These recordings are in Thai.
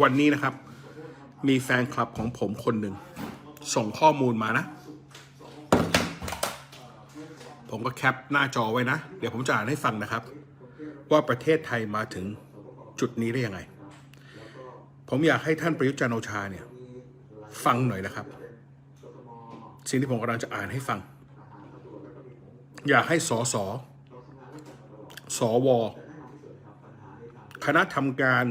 วันนี้นะครับ มีแฟนคลับของผมคนหนึ่ง ส่งข้อมูลมานะ ผมก็แคปหน้าจอไว้นะ เดี๋ยวผมจะอ่านให้ฟังนะครับ ว่าประเทศไทยมาถึงจุดนี้ได้ยังไง ผมอยากให้ท่านประยุทธ์จันโอชาเนี่ย ฟังหน่อยนะครับ สิ่งที่ผมกำลังจะอ่านให้ฟัง อยากให้สอสอสวคณะทำการ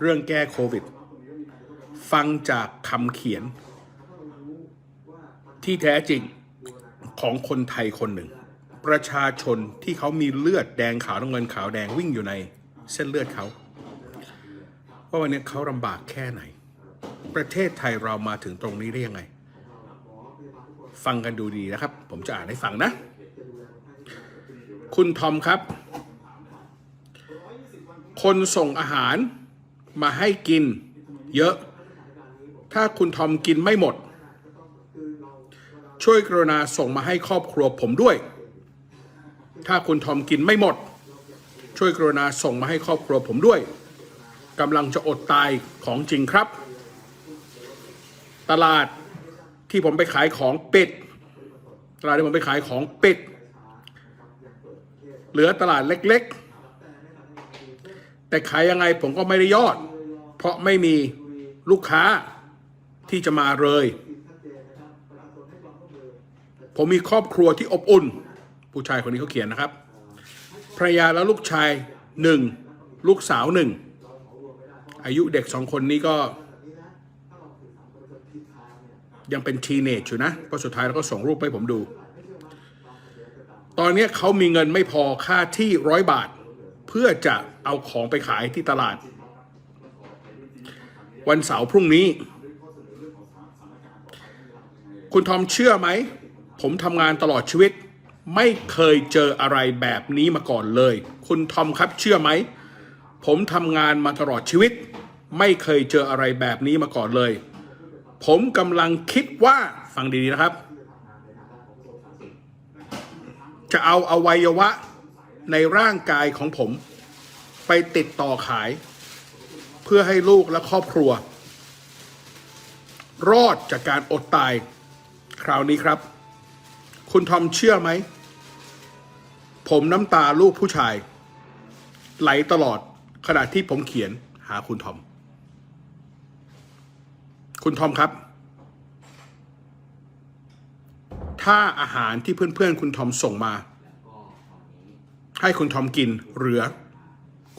เรื่องแก้โควิด ฟังจากคำเขียน ที่แท้จริงของคนไทยคนหนึ่ง ประชาชนที่เขามีเลือดแดงขาวน้ำเงินขาวแดงวิ่งอยู่ในเส้นเลือดเขาว่าวันนี้เขาลำบากแค่ไหน ประเทศไทยเรามาถึงตรงนี้ได้ยังไง ฟังกันดูดีนะครับ ผมจะอ่านให้ฟังนะ คุณทอมครับ คนส่งอาหาร มาให้กินเยอะ ถ้าคุณทอมกินไม่หมด ช่วยกรุณาส่งมาให้ครอบครัวผมด้วย ถ้าคุณทอมกินไม่หมด ช่วยกรุณาส่งมาให้ครอบครัวผมด้วยกำลังจะอดตายของจริงครับ ตลาดที่ผมไปขายของปิด ตลาดที่ผมไปขายของปิด เหลือตลาดเล็กๆ แต่ขายยังไงผมก็ไม่ได้ยอด เพราะไม่มีลูกค้าที่จะมาเลย ผมมีครอบครัวที่อบอุ่น ผู้ชายคนนี้เขาเขียนนะครับภรรยาและลูกชายหนึ่งลูกสาวหนึ่งอายุเด็กสองคนนี้ก็ ยังเป็นทีเนจอยู่นะเพราะสุดท้ายเราก็ส่งรูปให้ผมดู ตอนนี้เขามีเงินไม่พอค่าที่ร้อยบาท พื่อจะเอาของไปขายที่ตลาด วันเสาร์พรุ่งนี้ คุณทอมเชื่อไหม ผมทำงานตลอดชีวิต ไม่เคยเจออะไรแบบนี้มาก่อนเลย คุณทอมครับเชื่อไหม ผมทำงานมาตลอดชีวิต ไม่เคยเจออะไรแบบนี้มาก่อนเลย ผมกำลังคิดว่าฟังดีๆนะครับ จะเอาอวัยวะในร่างกายของผม ไปติดต่อขาย เพื่อให้ลูกและครอบครัว รอดจากการอดตาย คราวนี้ครับ คุณทอมเชื่อไหม ผมน้ำตาลูกผู้ชาย ไหลตลอดขณะที่ผมเขียนหาคุณทอม คุณทอมครับ ถ้าอาหารที่เพื่อนๆ คุณทอมส่งมา ให้คุณทอมกินเหลือ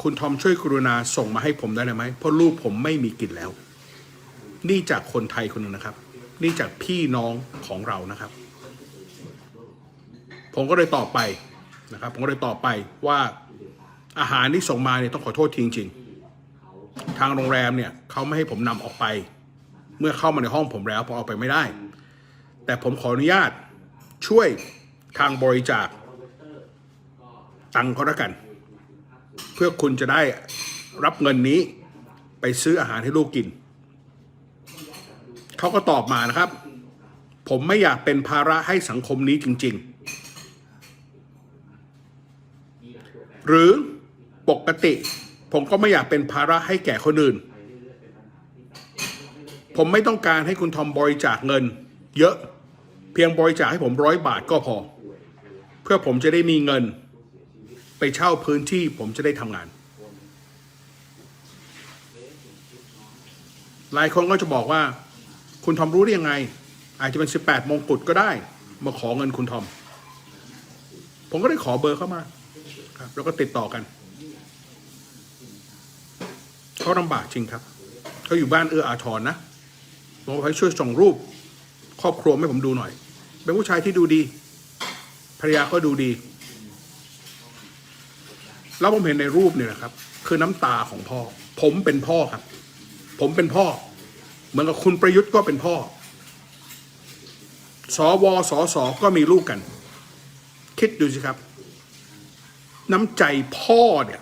คุณทอมช่วยกรุณาส่งมาให้ผมได้ไหมเพราะลูกผมไม่มีกินแล้ว นี่จากคนไทยคนหนึ่งนะครับ นี่จากพี่น้องของเรานะครับ ผมก็เลยตอบไปนะครับ ผมก็เลยตอบไปว่าอาหารที่ส่งมาเนี่ยต้องขอโทษทีจริงๆ ทางโรงแรมเนี่ยเขาไม่ให้ผมนำออกไป เมื่อเข้ามาในห้องผมแล้วผมเอาไปไม่ได้ แต่ผมขออนุญาตช่วยทางบริจาคตังค์ก็แล้วกัน เพื่อคุณจะได้รับเงินนี้ไปซื้ออาหารให้ลูกกิน เขาก็ตอบมานะครับ ผมไม่อยากเป็นภาระให้สังคมนี้จริง ๆ หรือปกติ ผมก็ไม่อยากเป็นภาระให้แก่คนอื่น ผมไม่ต้องการให้คุณทอมบริจาคเงิน เยอะ เพียงบริจาคให้ผมร้อยบาทก็พอ เพื่อผมจะได้มีเงิน ไปเช่าพื้นที่ผมจะได้ทำงาน หลายคนก็จะบอกว่า คุณทอมรู้ได้ยังไง อาจจะเป็น 18มงกุฎก็ได้ มาขอเงินคุณทอม ผมก็ได้ขอเบอร์เข้ามาครับแล้วก็ติดต่อกันเขาลำบากจริงครับเขาอยู่บ้านเอื้ออาทรนะบอกว่าให้ช่วยส่งรูป ครอบครัวให้ผมดูหน่อย เป็นผู้ชายที่ดูดีภรรยาก็ดูดี แล้วผมเห็นในรูปเนี่ยนะครับ คือน้ำตาของพ่อ ผมเป็นพ่อครับ ผมเป็นพ่อ เหมือนกับคุณประยุทธ์ก็เป็นพ่อสวสสก็มีลูกกัน คิดดูสิครับ น้ำใจพ่อเนี่ย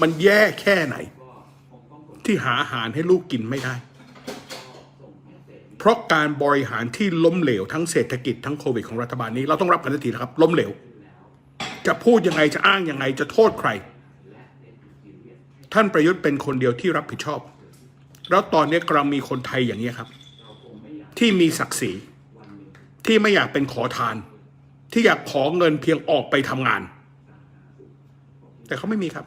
มันแย่แค่ไหน ที่หาอาหารให้ลูกกินไม่ได้ เพราะการบริหารที่ล้มเหลวทั้งเศรษฐกิจทั้งโควิดของรัฐบาลนี้ เราต้องรับกันทันทีนะครับ ล้มเหลว จะพูดยังไงจะอ้างยังไงจะโทษใคร ท่านประยุทธ์เป็นคนเดียวที่รับผิดชอบ แล้วตอนนี้กำลังมีคนไทยอย่างนี้ครับ ที่มีศักดิ์ศรีที่ไม่อยากเป็นขอทาน ที่อยากขอเงินเพียงออกไปทำงาน แต่เขาไม่มีครับ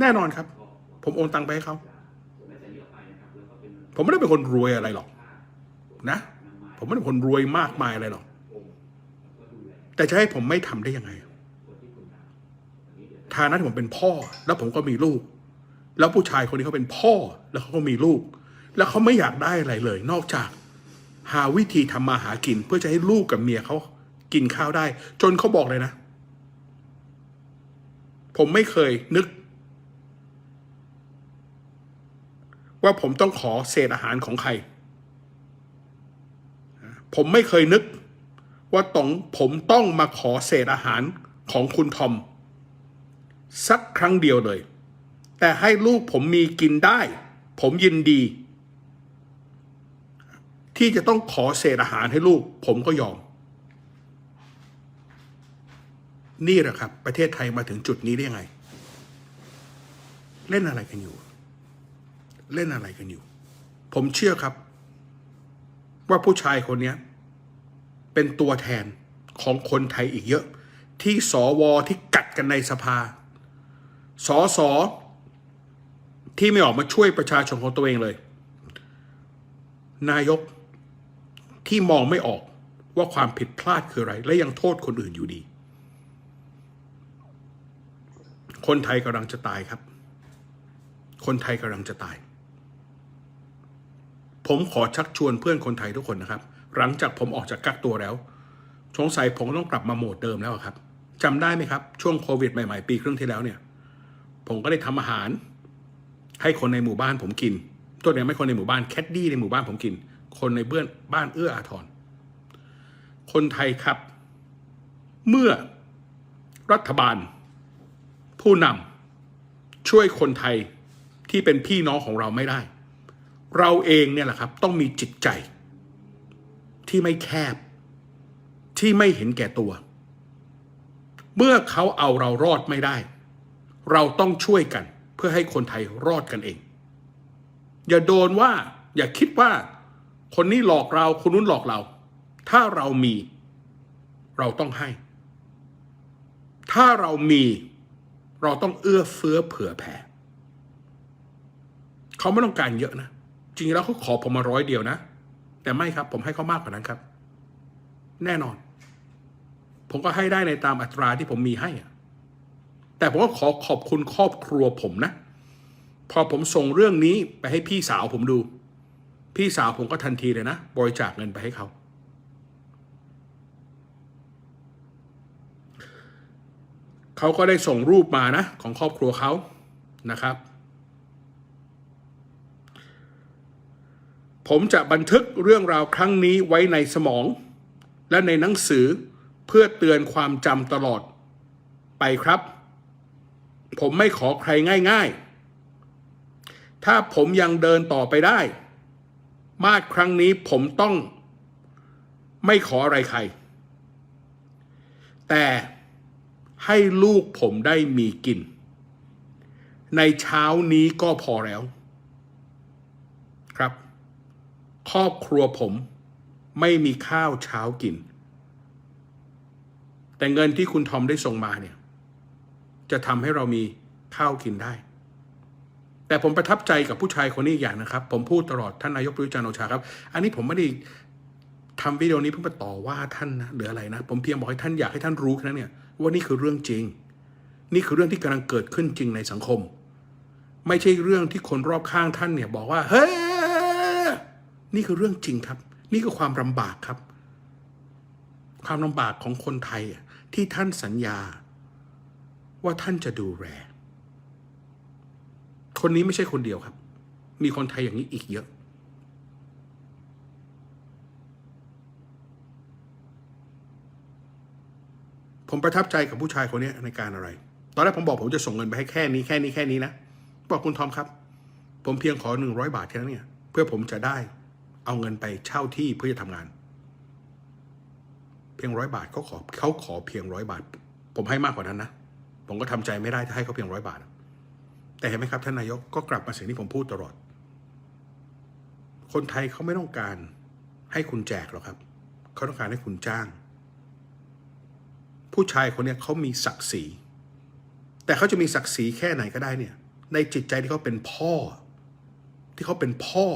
แน่นอนครับ ผมโอนตังไปให้เขา ผมไม่ได้เป็นคนรวยอะไรหรอกนะ ผมไม่ได้คนรวยมากมายอะไรหรอก แต่จะให้ผมไม่ทำได้ยังไงคนที่คุณทำอันนี้เดี๋ยวฐานะที่ผมเป็นพ่อ แล้วผมก็มีลูก แล้วผู้ชายคนนี้เขาเป็นพ่อ แล้วเขาก็มีลูก แล้วเขาไม่อยากได้อะไรเลย นอกจาก หาวิธีทำมาหากิน เพื่อจะให้ลูกกับเมียเขากินข้าวได้ จนเขาบอกเลยนะ ผมไม่เคยนึก ว่าผมต้องขอเศษอาหารของใคร ผมไม่เคยนึก ว่าต้องผมต้องมาขอเศษอาหารของคุณทอม สักครั้งเดียวเลย แต่ให้ลูกผมมีกินได้ ผมยินดี ที่จะต้องขอเศษอาหารให้ลูก ผมก็ยอม นี่แหละครับ ประเทศไทยมาถึงจุดนี้ได้ยังไง เล่นอะไรกันอยู่ เล่นอะไรกันอยู่ ผมเชื่อครับ ว่าผู้ชายคนนี้เป็นตัวแทนของคนไทยอีกเยอะ ที่สวที่กัดกันในสภาสอสอที่ไม่ออกมาช่วยประชาชนของตัวเองเลย นายกที่มองไม่ออกว่าความผิดพลาดคืออะไร และยังโทษคนอื่นอยู่ดี คนไทยกำลังจะตายครับ คนไทยกำลังจะตาย ผมขอชักชวนเพื่อนคนไทยทุกคนนะครับ หลังจากผมออกจากกักตัวแล้วสงสัยผมก็ต้องกลับมาโหมดเดิมแล้วครับจำได้ไหมครับ ช่วงโควิดใหม่ๆ ปีครึ่งที่แล้วเนี่ย ผมก็ได้ทำอาหาร ให้คนในหมู่บ้านผมกิน ตัวเนี่ยไม่คนในหมู่บ้านแคดดี้ในหมู่บ้านผมกิน คนในเบื้อนบ้านเอื้ออาทร คนไทยครับ เมื่อรัฐบาล ผู้นำช่วยคนไทยที่เป็นพี่น้องของเราไม่ได้ เราเองเนี่ยแหละครับ ต้องมีจิตใจ ที่ไม่แคบ ที่ไม่เห็นแก่ตัว เมื่อเขาเอาเรารอดไม่ได้ เราต้องช่วยกัน เพื่อให้คนไทยรอดกันเอง อย่าโดนว่า อย่าคิดว่า คนนี้หลอกเราคนนู้นหลอกเรา ถ้าเรามี เราต้องให้ ถ้าเรามี เราต้องเอื้อเฟื้อเผื่อแผ่เขาไม่ต้องการเยอะนะ จริงๆแล้วเขาขอผมมาร้อยเดียวนะ แต่ไม่ครับ ผมให้เขามากกว่านั้นครับ แน่นอน ผมก็ให้ได้ในตามอัตราที่ผมมีให้แต่ผมก็ขอขอบคุณครอบครัวผมนะ พอผมส่งเรื่องนี้ไปให้พี่สาวผมดู พี่สาวผมก็ทันทีเลยนะ บริจาคเงินไปให้เขา เขาก็ได้ส่งรูปมานะ ของครอบครัวเขานะครับ ผมจะบันทึกเรื่องราวครั้งนี้ไว้ในสมอง และในหนังสือเพื่อเตือนความจำตลอด ไปครับ ผมไม่ขอใครง่ายๆ ถ้าผมยังเดินต่อไปได้ มาดครั้งนี้ผมต้อง ไม่ขออะไรใคร แต่ให้ลูกผมได้มีกิน ในเช้านี้ก็พอแล้ว ครับ ครอบครัวผมไม่มีข้าวเช้ากิน แต่เงินที่คุณทอมได้ส่งมาเนี่ย จะทำให้เรามีข้าวกินได้ แต่ผมประทับใจกับผู้ชายคนนี้อย่างนะครับ ผมพูดตลอดท่านนายกประยุจันทร์โอชาครับ อันนี้ผมไม่ได้ทำวิดีโอนี้เพื่อมาต่อว่าท่านนะหรืออะไรนะ ผมเพียงบอกให้ท่านอยากให้ท่านรู้แค่นั้นเนี่ยว่านี่คือเรื่องจริง นี่คือเรื่องที่กำลังเกิดขึ้นจริงในสังคม ไม่ใช่เรื่องที่คนรอบข้างท่านเนี่ย บอกว่าเฮ้ย นี่คือเรื่องจริงครับ นี่คือความลำบากครับ ความลำบากของคนไทยที่ท่านสัญญา ว่าท่านจะดูแลคนนี้ไม่ใช่คนเดียวครับ มีคนไทยอย่างนี้อีกเยอะ ผมประทับใจกับผู้ชายคนนี้ในการอะไร ตอนแรกผมบอกผมจะส่งเงินไปให้แค่นี้แค่นี้แค่นี้นะ บอกคุณทอมครับ ผมเพียงขอหนึ่งร้อยบาทแค่นั้นเนี่ย เพื่อผมจะได้ เอาเงินไปเช่าที่เพื่อจะทำงาน เพียงร้อยบาทเขาขอเขาขอเพียงร้อยบาท ผมให้มากกว่านั้นนะผมก็ทำใจไม่ได้ถ้าให้เขาเพียงร้อยบาท แต่เห็นไหมครับท่านนายกก็กลับมาสิ่งที่ผมพูดตลอด คนไทยเขาไม่ต้องการให้คุณแจกหรอกครับ เขาต้องการให้คุณจ้าง ผู้ชายคนนี้เขามีศักดิ์ศรี แต่เขาจะมีศักดิ์ศรีแค่ไหนก็ได้เนี่ย ในจิตใจที่เขาเป็นพ่อ ที่เขาเป็นพ่อ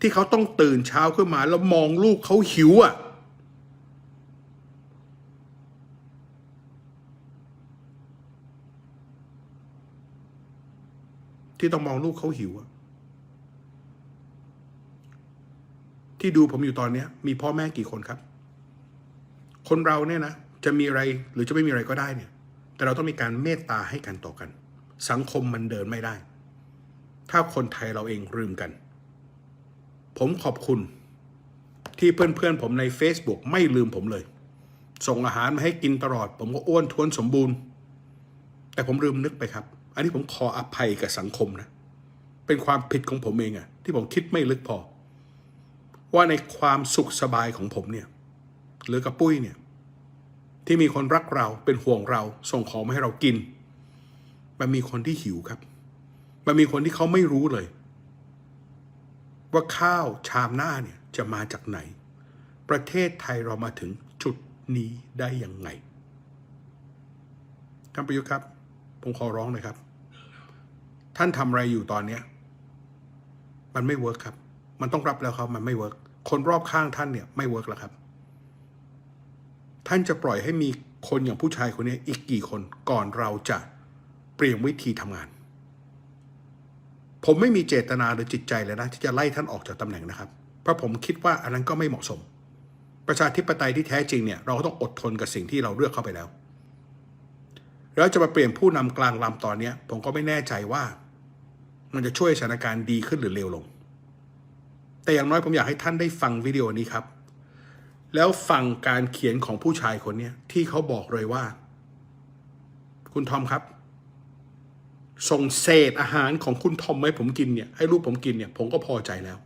ที่เขาต้องตื่นเช้าขึ้นมา แล้วมองลูกเขาหิวอะ ที่ต้องมองลูกเขาหิวอะที่ดูผมอยู่ตอนนี้มีพ่อแม่กี่คนครับ คนเราเนี่ยนะ จะมีอะไรหรือจะไม่มีอะไรก็ได้เนี่ย แต่เราต้องมีการเมตตาให้กันต่อกัน สังคมมันเดินไม่ได้ ถ้าคนไทยเราเองลืมกัน ผมขอบคุณที่เพื่อนๆผมใน Facebook ไม่ลืมผมเลย ส่งอาหารมาให้กินตลอด ผมก็อ้วนท้วนสมบูรณ์ แต่ผมลืมนึกไปครับ อันนี้ผมขออภัยกับสังคมนะ เป็นความผิดของผมเองอะที่ผมคิดไม่ลึกพอ ว่าในความสุขสบายของผมเนี่ยหรือกับปุ้ยเนี่ยที่มีคนรักเราเป็นห่วงเราส่งของมาให้เรากิน มันมีคนที่หิวครับ มันมีคนที่เขาไม่รู้เลย ว่าข้าวชามหน้าเนี่ยจะมาจากไหน ประเทศไทยเรามาถึงจุดนี้ได้ยังไงท่านประยุทธ์ครับ ผมขอร้องเลยครับ ท่านทำอะไรอยู่ตอนเนี้ยมันไม่เวิร์กครับ มันต้องรับแล้วครับ มันไม่เวิร์กคนรอบข้างท่านเนี่ยไม่เวิร์กแล้วครับ ท่านจะปล่อยให้มีคนอย่างผู้ชายคนนี้อีกกี่คนก่อนเราจะเปลี่ยนวิธีทำงาน ผมไม่มีเจตนาหรือจิตใจเลยนะที่จะไล่ท่านออกจากตำแหน่งนะครับ เพราะผมคิดว่าอันนั้นก็ไม่เหมาะสม ประชาธิปไตยที่แท้จริงเนี่ยเราก็ต้องอดทนกับสิ่งที่เราเลือกเข้าไปแล้วแล้วจะมาเปลี่ยนผู้นำกลางลำตอนเนี้ย ผมก็ไม่แน่ใจว่า มันจะช่วยสถานการณ์ดีขึ้นหรือเลวลง แต่อย่างน้อยผมอยากให้ท่านได้ฟังวิดีโอนี้ครับ แล้วฟังการเขียนของผู้ชายคนนี้ที่เขาบอกเลยว่า คุณทอมครับ ส่งเศษอาหารของคุณทอมให้ผมกินเนี่ยให้ลูกผมกินเนี่ย ผมก็พอใจแล้ว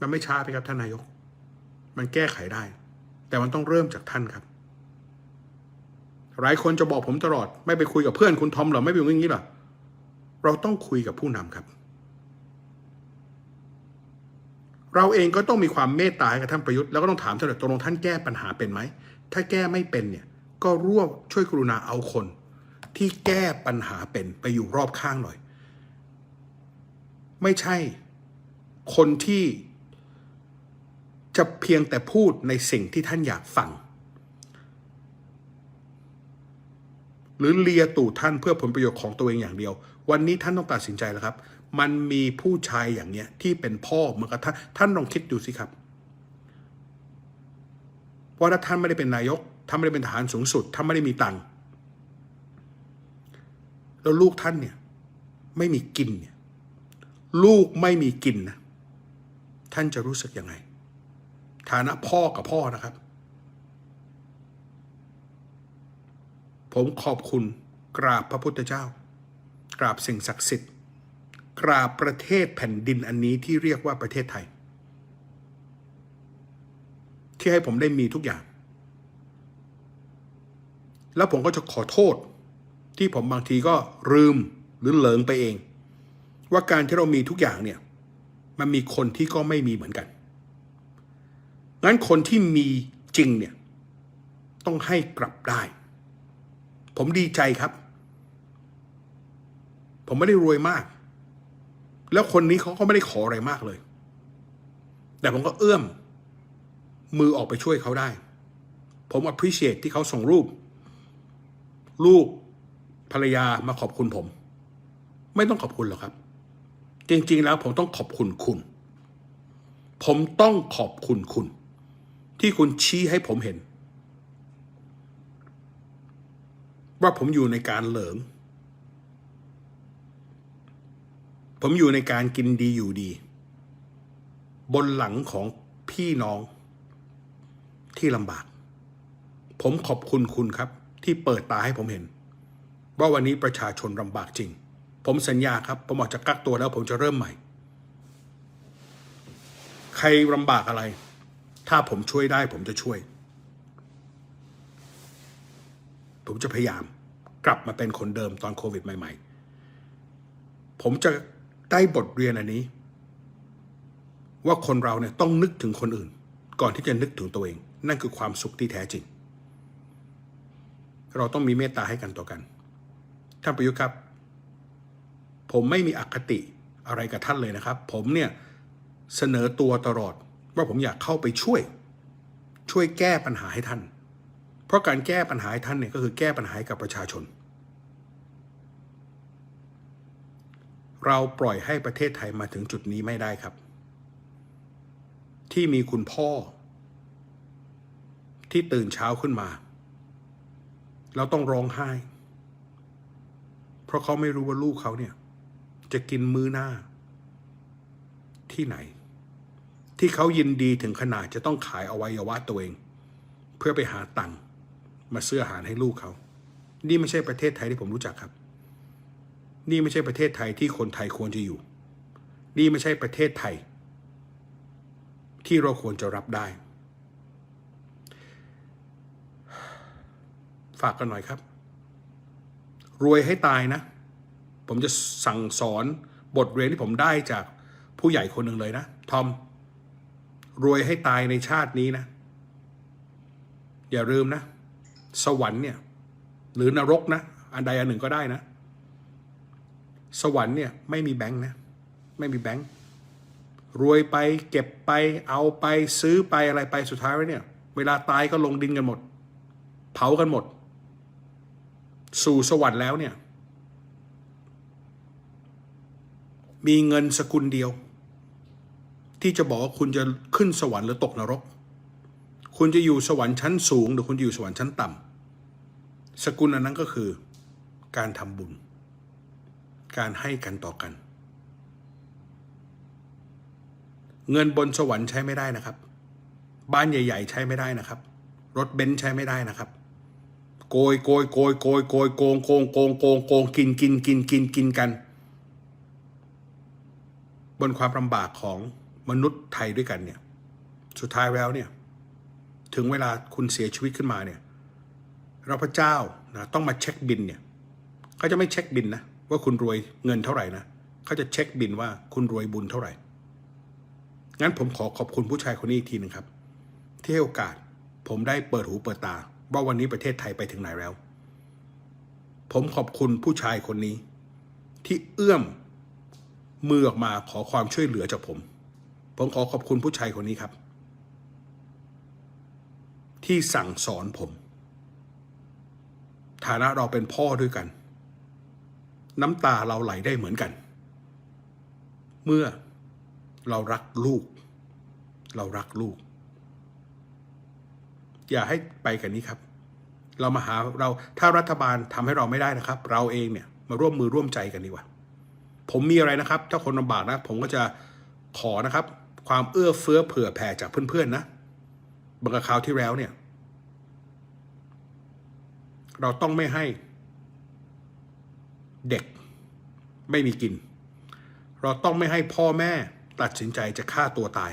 มันไม่ช้าไปครับท่านนายก มันแก้ไขได้ แต่มันต้องเริ่มจากท่านครับหลายคนจะบอกผมตลอด ไม่ไปคุยกับเพื่อนคุณทอมหรอไม่ไปอย่างนี้หรอเราต้องคุยกับผู้นำครับ เราเองก็ต้องมีความเมตตาให้กับท่านประยุทธ์แล้วก็ต้องถามท่านตกลงท่านแก้ปัญหาเป็นไหมถ้าแก้ไม่เป็นเนี่ย ก็ร่วมช่วยกรุณาเอาคน ที่แก้ปัญหาเป็นไปอยู่รอบข้างหน่อย ไม่ใช่ คนที่จะเพียงแต่พูดในสิ่งที่ท่านอยากฟัง หรือเลียตู่ท่านเพื่อผลประโยชน์ของตัวเองอย่างเดียว วันนี้ท่านต้องตัดสินใจแล้วครับ มันมีผู้ชายอย่างเนี้ยที่เป็นพ่อเหมือนกับท่านท่านลองคิดดูสิครับว่าถ้าท่านไม่ได้เป็นนายก ท่าไม่ได้เป็นทหารสูงสุดท่าไม่ได้มีตังค์แล้วลูกท่านเนี่ย ไม่มีกินเนี่ยลูกไม่มีกินนะท่านจะรู้สึกยังไง ฐานะพ่อกับพ่อนะครับ ผมขอบคุณกราบพระพุทธเจ้า กราบสิ่งศักดิ์สิทธิ์ กราบประเทศแผ่นดินอันนี้ที่เรียกว่าประเทศไทย ที่ให้ผมได้มีทุกอย่าง แล้วผมก็จะขอโทษ ที่ผมบางทีก็ลืมหรือเหลิงไปเอง ว่าการที่เรามีทุกอย่างเนี่ย มันมีคนที่ก็ไม่มีเหมือนกัน งั้นคนที่มีจริงเนี่ย ต้องให้กลับได้ ผมดีใจครับ ผมไม่ได้รวยมาก แล้วคนนี้เขาก็ไม่ได้ขออะไรมากเลย แต่ผมก็เอื้อมมือออกไปช่วยเขาได้ ผม appreciate ที่เขาส่งรูป ลูกภรรยามาขอบคุณผม ไม่ต้องขอบคุณหรอกครับ จริงๆแล้วผมต้องขอบคุณคุณ ผมต้องขอบคุณคุณ ที่คุณชี้ให้ผมเห็น ว่าผมอยู่ในการเหลิง ผมอยู่ในการกินดีอยู่ดี บนหลังของพี่น้องที่ลำบาก ผมขอบคุณคุณครับ ที่เปิดตาให้ผมเห็น ว่าวันนี้ประชาชนลำบากจริง ผมสัญญาครับ ผมออกจากกักตัวแล้วผมจะเริ่มใหม่ ใครลำบากอะไร ถ้าผมช่วยได้ผมจะช่วย ผมจะพยายามกลับมาเป็นคนเดิมตอนโควิดใหม่ ๆ ผมจะได้บทเรียนอันนี้ ว่าคนเราเนี่ยต้องนึกถึงคนอื่น ก่อนที่จะนึกถึงตัวเอง นั่นคือความสุขที่แท้จริง เราต้องมีเมตตาให้กันต่อกัน ท่านประยุทธ์ครับ ผมไม่มีอคติอะไรกับท่านเลยนะครับ ผมเนี่ยเสนอตัวตลอดว่าผมอยากเข้าไปช่วย ช่วยแก้ปัญหาให้ท่าน เพราะการแก้ปัญหาให้ท่านเนี่ยก็คือแก้ปัญหาให้กับประชาชน เราปล่อยให้ประเทศไทยมาถึงจุดนี้ไม่ได้ครับ ที่มีคุณพ่อ ที่ตื่นเช้าขึ้นมา เราต้องร้องไห้ เพราะเขาไม่รู้ว่าลูกเขาเนี่ย จะกินมื้อหน้า ที่ไหน ที่เขายินดีถึงขนาดจะต้องขายอวัยวะตัวเอง เพื่อไปหาตังค์มาซื้ออาหารให้ลูกเขา นี่ไม่ใช่ประเทศไทยที่ผมรู้จักครับ นี่ไม่ใช่ประเทศไทยที่คนไทยควรจะอยู่ นี่ไม่ใช่ประเทศไทย ที่เราควรจะรับได้ ฝากกันหน่อยครับ รวยให้ตายนะ ผมจะสั่งสอนบทเรียนที่ผมได้จากผู้ใหญ่คนหนึ่งเลยนะ ทอม รวยให้ตายในชาตินี้นะ อย่าลืมนะ สวรรค์เนี่ย หรือนรกนะ อันใดอันหนึ่งก็ได้นะ สวรรค์เนี่ยไม่มีแบงค์นะ ไม่มีแบงค์รวยไปเก็บไปเอาไปซื้อไปอะไรไปสุดท้ายแล้วเนี่ย เวลาตายก็ลงดินกันหมด เผากันหมด สู่สวรรค์แล้วเนี่ย มีเงินสกุลเดียว ที่จะบอกว่าคุณจะขึ้นสวรรค์หรือตกนรก คุณจะอยู่สวรรค์ชั้นสูง หรือคุณจะอยู่สวรรค์ชั้นต่ำสกุลอันนั้นก็คือ การทำบุญ การให้กันต่อกัน เงินบนสวรรค์ใช้ไม่ได้นะครับ บ้านใหญ่ ๆ ใช้ไม่ได้นะครับ รถเบนซ์ใช้ไม่ได้นะครับ โกยโกยโกยโกยโกยโกงโกงโกงโกงโกงกินกินกินกินกินกัน บนความลำบากของมนุษย์ไทยด้วยกันเนี่ย สุดท้ายแล้วเนี่ย ถึงเวลาคุณเสียชีวิตขึ้นมาเนี่ยเราพระเจ้านะต้องมาเช็คบินเนี่ยเขาจะไม่เช็คบินนะว่าคุณรวยเงินเท่าไหร่นะเขาจะเช็คบินว่าคุณรวยบุญเท่าไหร่ งั้นผมขอขอบคุณผู้ชายคนนี้อีกทีหนึ่งครับ ที่ให้โอกาสผมได้เปิดหูเปิดตา ว่าวันนี้ประเทศไทยไปถึงไหนแล้ว ผมขอบคุณผู้ชายคนนี้ ที่เอื้อมมือออกมาขอความช่วยเหลือจากผม ผมขอขอบคุณผู้ชายคนนี้ครับ ที่สั่งสอนผม ฐานะเราเป็นพ่อด้วยกัน น้ำตาเราไหลได้เหมือนกัน เมื่อเรารักลูก เรารักลูก อย่าให้ไปกันนี้ครับ เรามาหาเราถ้ารัฐบาลทำให้เราไม่ได้นะครับ เราเองเนี่ยมาร่วมมือร่วมใจกันดีกว่า ผมมีอะไรนะครับ ถ้าคนลำบากนะ ผมก็จะขอนะครับ ความเอื้อเฟื้อเผื่อแผ่จากเพื่อนๆนะบางคราวที่แล้วเนี่ย เราต้องไม่ให้เด็กไม่มีกิน เราต้องไม่ให้พ่อแม่ตัดสินใจจะฆ่าตัวตาย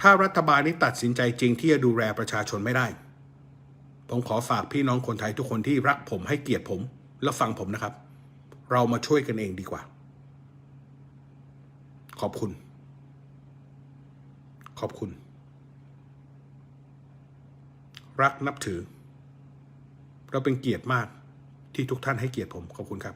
ถ้ารัฐบาลนี้ตัดสินใจจริงที่จะดูแลประชาชนไม่ได้ ผมขอฝากพี่น้องคนไทยทุกคนที่รักผมให้เกียรติผม และฟังผมนะครับ เรามาช่วยกันเองดีกว่า ขอบคุณ ขอบคุณ รักนับถือ เราเป็นเกียรติมากที่ทุกท่านให้เกียรติผม ขอบคุณครับ